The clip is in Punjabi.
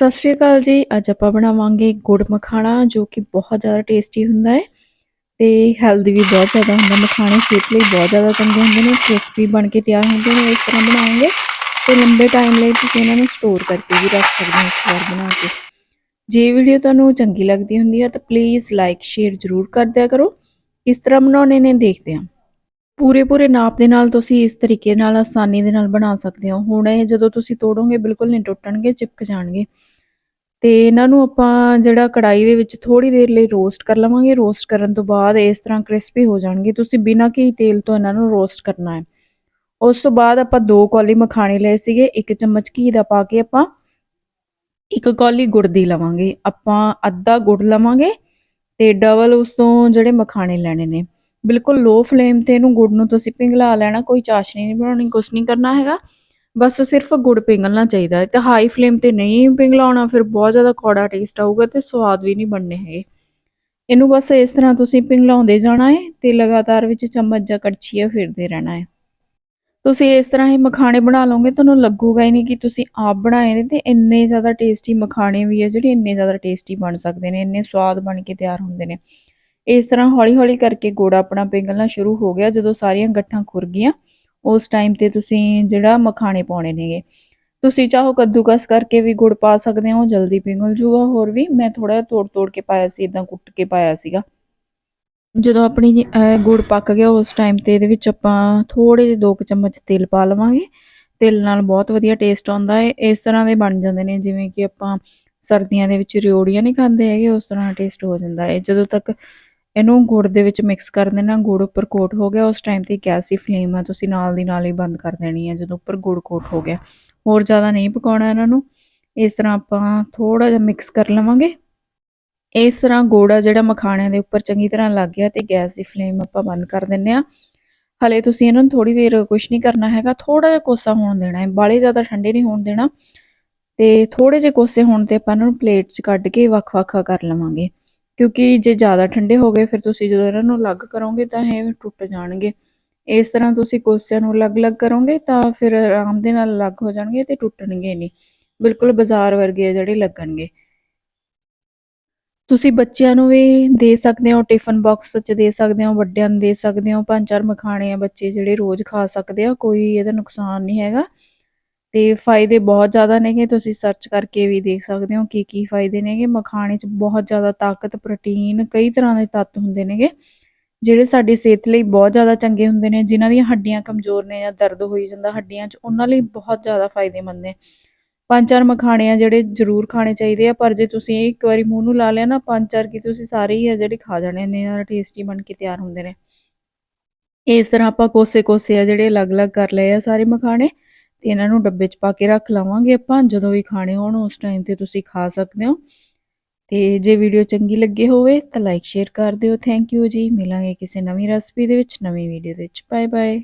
ਸਤਿ ਸ਼੍ਰੀ ਅਕਾਲ ਜੀ। ਅੱਜ ਆਪਾਂ ਬਣਾਵਾਂਗੇ ਗੁੜ ਮਖਾਣਾ, ਜੋ ਕਿ ਬਹੁਤ ਜ਼ਿਆਦਾ ਟੇਸਟੀ ਹੁੰਦਾ ਹੈ ਤੇ ਹੈਲਦੀ ਵੀ ਬਹੁਤ ਜ਼ਿਆਦਾ ਹੁੰਦਾ। ਮਖਾਣੇ ਸਿਹਤ ਲਈ ਬਹੁਤ ਜ਼ਿਆਦਾ ਚੰਗੇ ਹੁੰਦੇ ਨੇ ਕ੍ਰਿਸਪੀ ਬਣ ਕੇ ਤਿਆਰ ਹੁੰਦੇ ਨੇ, ਇਸ ਤਰ੍ਹਾਂ ਬਣਾਉਂਗੇ ਤੇ ਲੰਬੇ ਟਾਈਮ ਲਈ ਤੁਸੀਂ ਇਹਨਾਂ ਨੂੰ ਸਟੋਰ ਕਰਕੇ ਵੀ ਰੱਖ ਸਕਦੇ ਹੋ ਇੱਕ ਵਾਰ ਬਣਾ ਕੇ। ਜੇ ਵੀਡੀਓ ਤੁਹਾਨੂੰ ਚੰਗੀ ਲੱਗਦੀ ਹੁੰਦੀ ਹੈ ਤਾਂ ਪਲੀਜ਼ ਲਾਈਕ ਸ਼ੇਅਰ ਜ਼ਰੂਰ ਕਰ ਦਿਆ ਕਰੋ। ਕਿਸ ਤਰ੍ਹਾਂ ਬਣਾਉਣੇ ਨੇ, ਦੇਖਦੇ ਹਾਂ। ਪੂਰੇ ਪੂਰੇ ਨਾਪ ਦੇ ਨਾਲ ਤੁਸੀਂ ਇਸ ਤਰੀਕੇ ਨਾਲ ਆਸਾਨੀ ਦੇ ਨਾਲ ਬਣਾ ਸਕਦੇ ਹੋ। ਹੁਣ ਇਹ ਜਦੋਂ ਤੁਸੀਂ ਤੋੜੋਗੇ, ਬਿਲਕੁਲ ਨਹੀਂ ਟੁੱਟਣਗੇ, ਚਿਪਕ ਜਾਣਗੇ। ਤੇ ਇਹਨਾਂ ਨੂੰ ਆਪਾਂ ਜਿਹੜਾ ਕੜਾਈ ਦੇ ਵਿੱਚ ਥੋੜੀ ਦੇਰ ਲਈ ਰੋਸਟ ਕਰ ਲਵਾਂਗੇ। ਰੋਸਟ ਕਰਨ ਤੋਂ ਬਾਅਦ ਇਸ ਤਰ੍ਹਾਂ ਕ੍ਰਿਸਪੀ ਹੋ ਜਾਣਗੇ। ਤੁਸੀਂ ਬਿਨਾਂ ਘੀ ਤੇਲ ਤੋਂ ਇਹਨਾਂ ਨੂੰ ਰੋਸਟ ਕਰਨਾ ਹੈ। ਉਸ ਤੋਂ ਬਾਅਦ ਆਪਾਂ ਦੋ ਕੌਲੀ ਮਖਾਣੇ ਲਏ ਸੀਗੇ। ਇੱਕ ਚਮਚ ਘੀ ਦਾ ਪਾ ਕੇ ਆਪਾਂ ਇੱਕ ਕੌਲੀ ਗੁੜ ਦੀ ਲਵਾਂਗੇ। ਆਪਾਂ ਅੱਧਾ ਗੁੜ ਲਵਾਂਗੇ ਤੇ ਡਬਲ ਉਸ ਤੋਂ ਜਿਹੜੇ ਮਖਾਣੇ ਲੈਣੇ ਨੇ। ਬਿਲਕੁਲ ਲੋ ਫਲੇਮ ਤੇ ਇਹਨੂੰ ਗੁੜ ਨੂੰ ਤੁਸੀਂ ਪਿੰਗਲਾ ਲੈਣਾ। ਕੋਈ ਚਾਸ਼ਨੀ ਨਹੀਂ ਬਣਾਉਣੀ, ਕੁਛ ਨਹੀਂ ਕਰਨਾ ਹੈਗਾ। ਬਸ ਸਿਰਫ ਗੁੜ ਪਿੰਗਲਣਾ ਚਾਹੀਦਾ ਹੈ ਤੇ ਹਾਈ ਫਲੇਮ ਤੇ ਨਹੀਂ ਪਿੰਗਲਾਉਣਾ, ਫਿਰ ਬਹੁਤ ਜ਼ਿਆਦਾ ਕੌੜਾ ਟੇਸਟ ਆਊਗਾ ਤੇ ਸਵਾਦ ਵੀ ਨਹੀਂ ਬਣਨੇ ਹੈਗੇ। ਇਹਨੂੰ ਬਸ ਇਸ ਤਰ੍ਹਾਂ ਤੁਸੀਂ ਪਿੰਗਲਾਉਂਦੇ ਜਾਣਾ ਹੈ ਤੇ ਲਗਾਤਾਰ ਵਿੱਚ ਚਮਚ ਜਾਂ ਕੜਛੀਆ ਫੇਰਦੇ ਰਹਿਣਾ ਹੈ। ਤੁਸੀਂ ਇਸ ਤਰ੍ਹਾਂ ਹੀ ਮਖਾਣੇ ਬਣਾ ਲਓਗੇ, ਤੁਹਾਨੂੰ ਲੱਗੂਗਾ ਹੀ ਨਹੀਂ ਕਿ ਤੁਸੀਂ ਆਪ ਬਣਾਏ ਨੇ ਤੇ ਇੰਨੇ ਜ਼ਿਆਦਾ ਟੇਸਟੀ ਮਖਾਣੇ ਵੀ ਹੈ ਜਿਹੜੇ ਇੰਨੇ ਜ਼ਿਆਦਾ ਟੇਸਟੀ ਬਣ ਸਕਦੇ ਨੇ, ਇੰਨੇ ਸਵਾਦ ਬਣ ਕੇ ਤਿਆਰ ਹੁੰਦੇ ਨੇ। ਇਸ ਤਰ੍ਹਾਂ ਹੌਲੀ-ਹੌਲੀ ਕਰਕੇ ਗੁੜ ਆਪਣਾ ਪਿੰਗਲਣਾ ਸ਼ੁਰੂ ਹੋ ਗਿਆ, ਜਦੋਂ ਸਾਰੀਆਂ ਗੱਠਾਂ ਖੁਰ ਗਈਆਂ। ਉਸ ਟਾਈਮ ਤੇ ਤੁਸੀਂ ਜਿਹੜਾ ਮਖਾਣੇ ਪਾਉਣੇ ਨੇਗੇ। ਤੁਸੀਂ ਚਾਹੋ ਕੱਦੂਕਸ ਕਰਕੇ ਵੀ ਗੁੜ ਪਾ ਸਕਦੇ ਹੋ, ਜਲਦੀ ਪਿੰਗਲ ਜੂਗਾ, ਹੋਰ ਵੀ ਮੈਂ ਥੋੜਾ ਤੋੜ-ਤੋੜ ਕੇ ਪਾਇਆ ਸੀ ਇਦਾਂ ਕੁੱਟ ਕੇ ਪਾਇਆ ਸੀਗਾ। ਜਦੋਂ ਆਪਣੀ ਗੁੜ ਪੱਕ ਗਿਆ ਉਸ ਟਾਈਮ ਤੇ ਇਹਦੇ ਵਿੱਚ ਆਪਾਂ ਥੋੜੇ ਜਿਹੇ 2 ਚਮਚ ਤੇਲ ਪਾ ਲਵਾਂਗੇ। ਤਿਲ ਨਾਲ ਬਹੁਤ ਵਧੀਆ ਟੇਸਟ ਆਉਂਦਾ ਹੈ ਇਸ ਤਰ੍ਹਾਂ ਦੇ ਬਣ ਜਾਂਦੇ ਨੇ, ਜਿਵੇਂ ਕਿ ਆਪਾਂ ਸਰਦੀਆਂ ਦੇ ਵਿੱਚ ਰਿਓੜੀਆਂ ਨਹੀਂ ਖਾਂਦੇ ਹੈਗੇ, ਉਸ ਤਰ੍ਹਾਂ ਟੇਸਟ ਹੋ ਜਾਂਦਾ ਹੈ ਜਦੋਂ ਤੱਕ ਇਹਨੂੰ ਗੁੜ ਦੇ ਵਿੱਚ ਮਿਕਸ ਕਰ ਦੇਣਾ ਗੁੜ ਉੱਪਰ ਕੋਟ ਹੋ ਗਿਆ। ਉਸ ਟਾਈਮ ਤੇ ਗੈਸ ਦੀ ਫਲੇਮ ਆ, ਤੁਸੀਂ ਨਾਲ ਦੀ ਨਾਲ ਹੀ ਬੰਦ ਕਰ ਦੇਣੀ ਹੈ ਜਦੋਂ ਉੱਪਰ ਗੁੜ ਕੋਟ ਹੋ ਗਿਆ। ਹੋਰ ਜ਼ਿਆਦਾ ਨਹੀਂ ਪਕਾਉਣਾ ਇਹਨਾਂ ਨੂੰ। ਇਸ ਤਰ੍ਹਾਂ ਆਪਾਂ ਥੋੜਾ ਜਿਹਾ ਮਿਕਸ ਕਰ ਲਵਾਂਗੇ। ਇਸ ਤਰ੍ਹਾਂ ਗੁੜ ਆ ਜਿਹੜਾ ਮਖਾਣਿਆਂ ਦੇ ਉੱਪਰ ਚੰਗੀ ਤਰ੍ਹਾਂ ਲੱਗ ਗਿਆ ਤੇ ਗੈਸ ਦੀ ਫਲੇਮ ਆਪਾਂ ਬੰਦ ਕਰ ਦਿੰਨੇ ਆ ਹਲੇ ਤੁਸੀਂ ਇਹਨਾਂ ਨੂੰ ਥੋੜੀ ਦੇਰ ਕੁਝ ਨਹੀਂ ਕਰਨਾ ਹੈਗਾ ਥੋੜਾ ਜਿਹਾ ਕੋਸਾ ਹੋਣ ਦੇਣਾ ਹੈ। ਬਾਲੇ ਜ਼ਿਆਦਾ ਠੰਡੇ ਨਹੀਂ ਹੋਣ ਦੇਣਾ। ਤੇ ਥੋੜੇ ਜਿਹੇ ਕੋਸੇ ਹੋਣ ਤੇ ਆਪਾਂ ਇਹਨਾਂ ਨੂੰ ਪਲੇਟ 'ਚ ਕੱਢ ਕੇ ਵੱਖ-ਵੱਖ ਕਰ ਲਵਾਂਗੇ। ਕਿਉਂਕਿ ਜੇ ਜ਼ਿਆਦਾ ਠੰਡੇ ਹੋ ਗਏ, ਫਿਰ ਤੁਸੀਂ ਜਦੋਂ ਇਹਨਾਂ ਨੂੰ ਅਲੱਗ ਕਰੋਗੇ ਤਾਂ ਇਹ ਟੁੱਟ ਜਾਣਗੇ। ਇਸ ਤਰ੍ਹਾਂ ਤੁਸੀਂ ਕੋਸਿਆਂ ਨੂੰ ਅਲੱਗ-ਅਲੱਗ ਕਰੋਗੇ ਤਾਂ ਫਿਰ ਆਰਾਮ ਦੇ ਨਾਲ ਅਲੱਗ ਹੋ ਜਾਣਗੇ ਤੇ ਟੁੱਟਣਗੇ ਨਹੀਂ। ਬਿਲਕੁਲ ਬਾਜ਼ਾਰ ਵਰਗੇ ਆ ਜਿਹੜੇ ਲੱਗਣਗੇ। ਤੁਸੀਂ ਬੱਚਿਆਂ ਨੂੰ ਵੀ ਦੇ ਸਕਦੇ ਹੋ, ਟਿਫਨ ਬਾਕਸ 'ਚ ਦੇ ਸਕਦੇ ਹੋ, ਵੱਡਿਆਂ ਨੂੰ ਦੇ ਸਕਦੇ ਹੋ, ਪੰਜ ਚਾਰ ਮਖਾਣੇ ਆ ਬੱਚੇ ਜਿਹੜੇ ਰੋਜ਼ ਖਾ ਸਕਦੇ ਆ, ਕੋਈ ਇਹਦਾ ਨੁਕਸਾਨ ਨਹੀਂ ਹੈਗਾ। ਤੇ ਫਾਇਦੇ ਬਹੁਤ ਜ਼ਿਆਦਾ ਨੇਗੇ, ਤੁਸੀਂ ਸਰਚ ਕਰਕੇ ਵੀ ਦੇਖ ਸਕਦੇ ਹੋ ਕੀ ਕੀ ਫਾਇਦੇ ਨੇਗੇ। ਮਖਾਣੇ 'ਚ ਬਹੁਤ ਜ਼ਿਆਦਾ ਤਾਕਤ ਪ੍ਰੋਟੀਨ ਕਈ ਤਰ੍ਹਾਂ ਦੇ ਤੱਤ ਹੁੰਦੇ ਨੇਗੇ, ਜਿਹੜੇ ਸਾਡੀ ਸਿਹਤ ਲਈ ਬਹੁਤ ਜ਼ਿਆਦਾ ਚੰਗੇ ਹੁੰਦੇ ਨੇ, ਜਿਨ੍ਹਾਂ ਦੀਆਂ ਹੱਡੀਆਂ ਕਮਜ਼ੋਰ ਨੇ ਜਾਂ ਦਰਦ ਹੋਈ ਜਾਂਦਾ, ਹੱਡੀਆਂ 'ਚ ਉਹਨਾਂ ਲਈ ਬਹੁਤ ਜ਼ਿਆਦਾ ਫਾਇਦੇਮੰਦ ਨੇ। ਪੰਜ ਚਾਰ ਮਖਾਣੇ ਆ ਜਿਹੜੇ ਜ਼ਰੂਰ ਖਾਣੇ ਚਾਹੀਦੇ ਆ, ਪਰ ਜੇ ਤੁਸੀਂ ਇੱਕ ਵਾਰੀ ਮੂੰਹ ਨੂੰ ਲਾ ਲਿਆ ਨਾ, ਪੰਜ ਚਾਰ ਕੀ ਤੁਸੀਂ ਸਾਰੇ ਹੀ ਆ ਜਿਹੜੇ ਖਾ ਜਾਣੇ ਨੇ ਜ਼ਿਆਦਾ ਟੇਸਟੀ ਬਣ ਕੇ ਤਿਆਰ ਹੁੰਦੇ ਨੇ। ਇਸ ਤਰ੍ਹਾਂ ਆਪਾਂ ਕੋਸੇ ਕੋਸੇ ਆ ਜਿਹੜੇ ਅਲੱਗ-ਅਲੱਗ ਕਰ ਲਏ ਆ ਸਾਰੇ ਮਖਾਣੇ ਤੇ ਇਹਨਾਂ ਨੂੰ ਡੱਬੇ 'ਚ ਪਾ ਕੇ ਰੱਖ ਲਵਾਂਗੇ ਆਪਾਂ, ਜਦੋਂ ਵੀ ਖਾਣੇ ਹੋਣ ਉਸ ਟਾਈਮ ਤੇ ਤੁਸੀਂ ਖਾ ਸਕਦੇ ਹੋ। ਤੇ ਜੇ ਵੀਡੀਓ ਚੰਗੀ ਲੱਗੇ ਹੋਵੇ ਤਾਂ ਲਾਈਕ ਸ਼ੇਅਰ ਕਰ ਦਿਓ। ਥੈਂਕ ਯੂ ਜੀ। ਮਿਲਾਂਗੇ ਕਿਸੇ ਨਵੀਂ ਰੈਸਪੀ ਦੇ ਵਿੱਚ, ਨਵੀਂ ਵੀਡੀਓ ਦੇ ਵਿੱਚ। Bye bye